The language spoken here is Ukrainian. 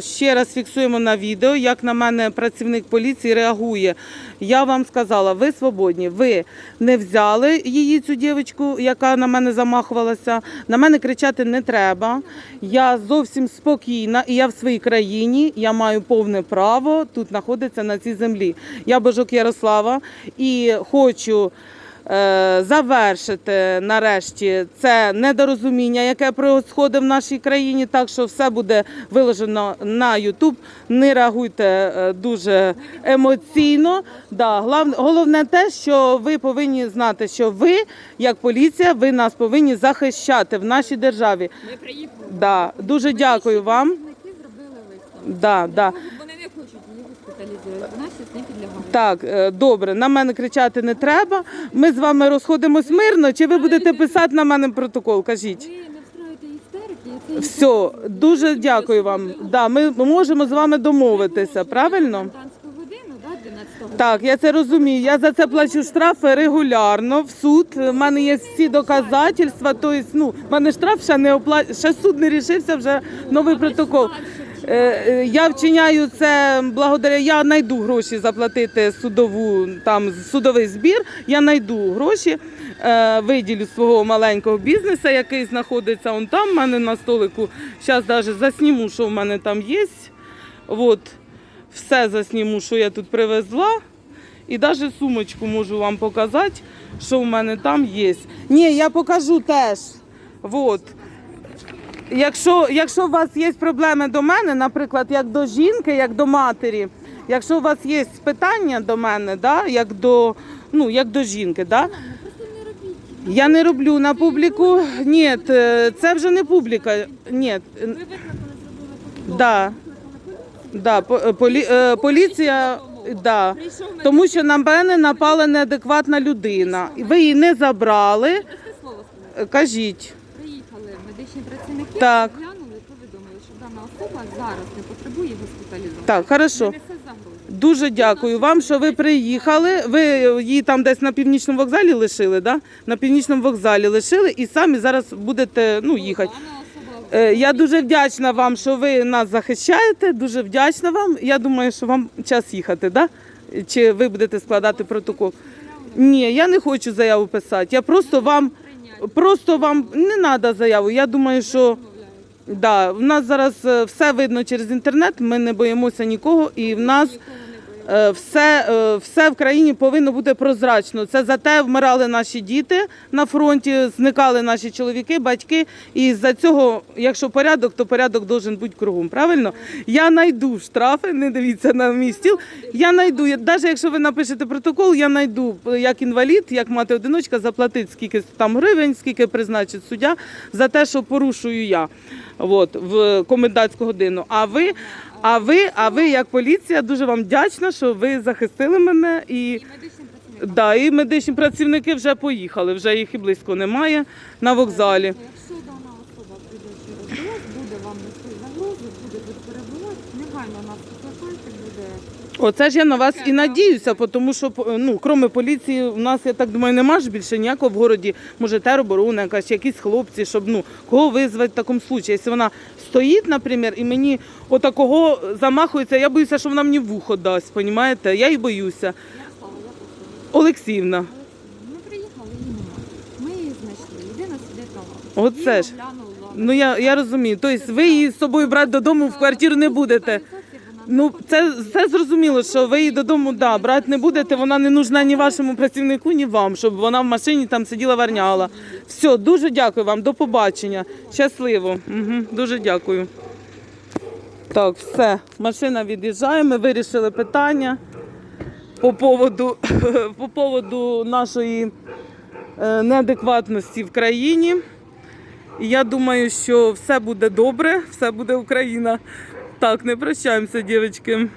Ще раз фіксуємо на відео, як на мене працівник поліції реагує. Я вам сказала, ви свободні. Ви не взяли її, цю дівчинку, яка на мене замахувалася. На мене кричати не треба. Я зовсім спокійна і я в своїй країні. Я маю повне право тут знаходитися на цій землі. Я Божок Ярослава і хочу. Е, Завершити нарешті це недорозуміння, яке происходить в нашій країні. Так що все буде виложено на Ютуб. Не реагуйте е, дуже емоційно. Да, головне те, що ви повинні знати, що ви, як поліція, ви нас повинні захищати в нашій державі. Ми приїхали. Да, дуже дякую вам. Зробили. Да, да. Її. Вона не підлягає. Так, е, добре, на мене кричати не треба. Ми з вами розходимось мирно. Чи ви будете писати на мене протокол? Кажіть. Ви не встроїте істерики, це Все, дуже дякую вам. Да, ми можемо з вами домовитися, правильно? комендантську годину, да, 12 Так, я це розумію. Я за це плачу штрафи регулярно в суд. У мене є всі доказательства. Тобто, ну, в мене штраф ще не опла... ще суд не рішився, вже новий протокол. Е, е, Я вчиняю це благодаря. Я знайду гроші заплатити судову там судовий збір. Я знайду гроші, е, виділю свого маленького бізнесу, який знаходиться он там. У мене на столику. Зараз навіть засніму, що в мене там є. От все засніму, що я тут привезла. І навіть сумочку можу вам показати, що в мене там є. Ні, я покажу теж. Вот. Якщо, якщо у вас є проблеми до мене, наприклад, як до жінки, як до матері, якщо у вас є питання до мене, да, як до, ну, як до жінки, да, я не роблю на публіку. Ні, е, це вже не публіка. Ні, е, да, да, е, полі, поліція. Да. Тому що на мене напала неадекватна людина. Ви її не забрали. Кажіть. Приїхали медичні працівники, Так. глянули, повідомили, що дана особа зараз не потребує госпіталізації. Так, хорошо. Не несе загрози. Дуже дякую вам, що ви приїхали. Ви її там десь на північному вокзалі лишили, да? На північному вокзалі лишили і самі зараз будете ну, їхати. Дана особа Е, Я дуже вдячна вам, що ви нас захищаєте. Дуже вдячна вам. Я думаю, що вам час їхати, да? Чи ви будете складати протокол? Ні, я не хочу заяву писати. Я просто вам. Просто вам не треба заяву. Я думаю, що да, в нас зараз е, все видно через інтернет. Ми не боїмося нікого, і в нас. Все, е, все в країні повинно бути прозрачно. Це за те вмирали наші діти на фронті, зникали наші чоловіки, батьки. І за цього, якщо порядок, то порядок должен бути кругом. Правильно? Я знайду штрафи, не дивіться на мій стіл. Я знайду, навіть якщо ви напишете протокол, я знайду як інвалід, як мати одиночка, заплатити скільки там гривень, скільки призначить суддя за те, що порушую я. От, в комендантську годину. А ви, а ви, а ви, як поліція, дуже вам вдячна, що ви захистили мене і. І медичним працівникам. Да, і медичні працівники вже поїхали, вже їх і близько немає на вокзалі. Якщо дана особа прийде через вас, буде вам нести загрози, буде тут перебувати, негайно нас викликайте, буде Оце ж я на вас і надіюся, тому що ну, крім поліції, у нас, я так думаю, нема ж більше ніякого в городі, може тероборона, якась, якісь хлопці, щоб ну, кого визвати в такому случаї. Якщо вона стоїть, наприклад, і мені отакого замахується, я боюся, що вона мені в вухо дасть, понімаєте? Я і боюся. Олексіївна, Ми приїхали, її немає. Ми її знайшли. Людина сидить на. Оце ж. ну я, я розумію. Тобто ви її з собою брати додому в квартиру не будете. Ну, це, це зрозуміло, що ви її додому да, брати не будете, вона не нужна ні вашому працівнику, ні вам, щоб вона в машині там сиділа, варняла. Все, дуже дякую вам, до побачення. Щасливо. Угу, дуже дякую. Так, все, машина від'їжджає, ми вирішили питання по поводу, по поводу нашої е, неадекватності в країні. І я думаю, що все буде добре, все буде Україна. Так, не прощаємося, дівчатки.